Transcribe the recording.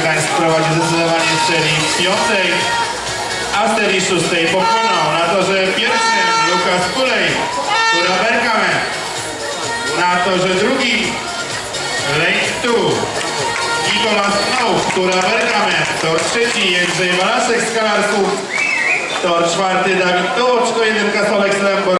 prowadzi zdecydowanie w serii piątej, a w serii szóstej pokonał na torze pierwszym Lukas Kulej, która Berkame. Na torze drugim Late Tu, Nikolas Know, która Berkame. Tor trzeci Jędrzej Malaszek z Kalarsków. Tor czwarty Dawid Tołoczko, jeden kasolek z Lembor.